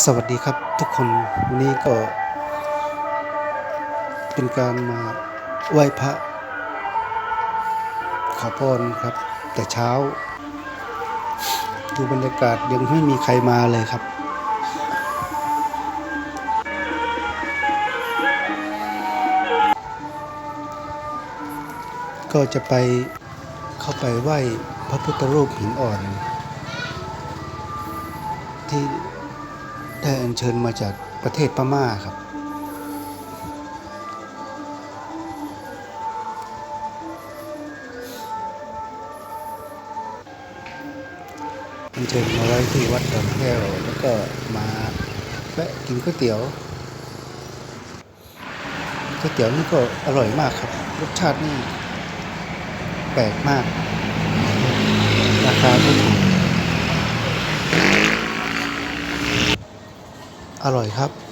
สวัสดีครับทุกคนวันนี้ก็ เป็นการมาไหว้พระ ขอพรครับ แต่เช้า ดูบรรยากาศยังไม่มีใครมาเลยครับ ก็จะไปเข้าไปไหว้พระพุทธรูปหินอ่อน ที่ ได้อัญเชิญมาจากประเทศพม่าครับ อัญเชิญมาไว้ที่วัดดอนแก้วแล้วก็มาแวะกินก๋วยเตี๋ยวก๋วยเตี๋ยวนี่ก็อร่อยมากครับ รสชาตินี่แปลกมาก ราคาก็ถูก อร่อยครับ